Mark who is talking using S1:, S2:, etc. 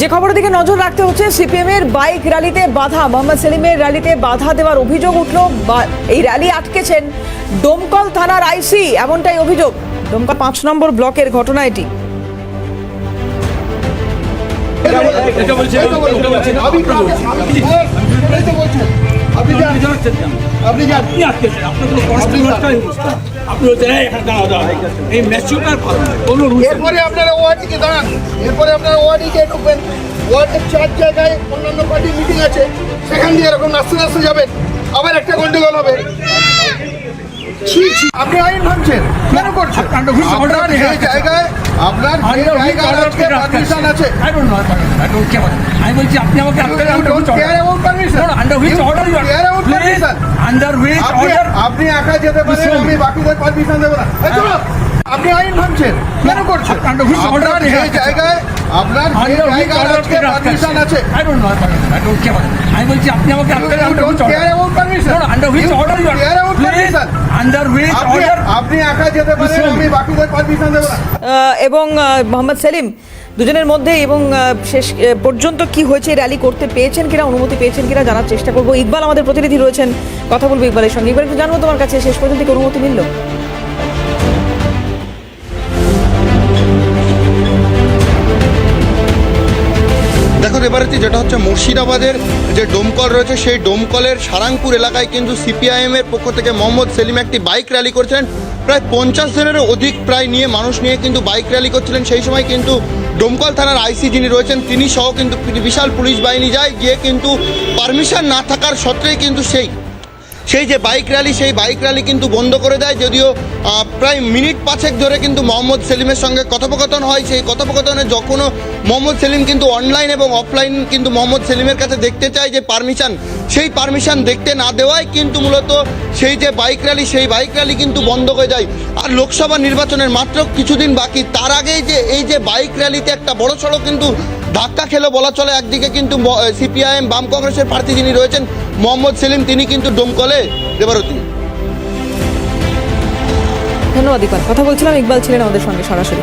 S1: যে খবরের দিকে নজর রাখতে হচ্ছে সিপিএম এর বাইক র্যালিতে বাধা। মোহাম্মদ সেলিমের র্যালিতে বাধা দেওয়ার অভিযোগ উঠল। এই র্যালি আটকেছেন ডোমকল থানার আইসি, এমনটাই অভিযোগ। ডোমকল পাঁচ নম্বর ব্লকের ঘটনা এটি।
S2: এটা
S3: আপনি। আপনি
S2: আটকেছেন আপনার কোনো কনস্টেবলটাই অবস্থা। আপনি এই এখানে নয়। কোনো রুলস
S3: এরপরে আপনারা ওয়ার্ডিকে দাঁড়ান। এরপরে আপনারা ওয়ার্ডিকে ঢুকবেন। ওয়ার্ডের চার জায়গায় অন্যান্য পার্টির মিটিং আছে। সেখান দিয়ে এরকম নাচতে নাচতে যাবেন। আবার একটা গন্ডগোল হবে। আপনি আইন ভাঙছেন। কেন করছেন?
S2: আপনার।
S3: জায়গায় আপনার পারমিশন আছে
S2: I don't know, I don't care. আমি বলছি আপনি আমাকে. No, no, under which
S3: You
S2: order you are?
S3: care about
S2: Please,
S3: permission.
S2: under which
S3: আপনি একা যেতে পারেন. আমি বাকিদের পারমিশন দেবো না আপনি আইন ভাঙছেন কেন করছেন
S2: আপনি
S3: যে
S2: রাখছেন?
S3: জায়গায় আপনার পারমিশন আছে।
S2: I don't know, I don't care. আমি বলছি আপনি আমাকে
S3: permission.
S2: No, no, under which
S3: You
S2: order you are?
S3: care about
S2: Please,
S3: permission.
S2: under which
S3: আপনি একা যেতে পারেন আমি বাকিদের পারমিশন দেবো না।
S1: এবং মোহাম্মদ সেলিম দুজনের মধ্যে এবং শেষ পর্যন্ত কি হয়েছে র্যালি করতে পেয়েছেন কিনা অনুমতি পেয়েছেন কিনা জানার চেষ্টা করব। ইকবাল আমাদের প্রতিনিধি রয়েছেন কথা বলব ইকবালের সঙ্গে। ইকবাল একটু জানব তোমার কাছে শেষ পর্যন্ত কি অনুমতি মিলল?
S4: দেখো এবারেতে যেটা হচ্ছে মুর্শিদাবাদের যে ডোমকল রয়েছে, সেই ডোমকলের সারাংপুর এলাকায় কিন্তু সিপিআইএমের পক্ষ থেকে মোহাম্মদ সেলিম একটি বাইক র্যালি করেছিলেন। প্রায় পঞ্চাশ জনেরও অধিক প্রায় নিয়ে মানুষ নিয়ে কিন্তু বাইক র্যালি করছিলেন। সেই সময় কিন্তু ডোমকল থানার আইসি যিনি রয়েছেন, তিনি সহ কিন্তু বিশাল পুলিশ বাহিনী যায়, গিয়ে কিন্তু পারমিশন না থাকার সত্ত্বেই কিন্তু সেই সেই যে বাইক র্যালি সেই বাইক র্যালি কিন্তু বন্ধ করে দেয়। যদিও প্রায় মিনিট পাঁচেক ধরে কিন্তু মোহাম্মদ সেলিমের সঙ্গে কথোপকথন হয়। সেই কথোপকথনে যখনও মোহাম্মদ সেলিম কিন্তু অনলাইন এবং অফলাইন কিন্তু মোহাম্মদ সেলিমের কাছে দেখতে চায় যে পারমিশন সেই পারমিশন দেখতে না দেওয়ায় কিন্তু মূলত সেই যে বাইক র্যালি সেই বাইক র্যালি কিন্তু বন্ধ হয়ে যায় আর লোকসভা নির্বাচনের মাত্র কিছুদিন বাকি, তার আগেই যে এই যে বাইক র্যালিতে একটা বড় সড়ো কিন্তু ধাক্কা খেলে বলা চলে, একদিকে কিন্তু সিপিআইএম বাম কংগ্রেসের প্রার্থী যিনি রয়েছেন, মোহাম্মদ সেলিম, তিনি কিন্তু ডোমকলে দেবারতী।
S1: ধন্যবাদ কথা বলছিলাম, ইকবাল ছিলেন আমাদের সঙ্গে সরাসরি।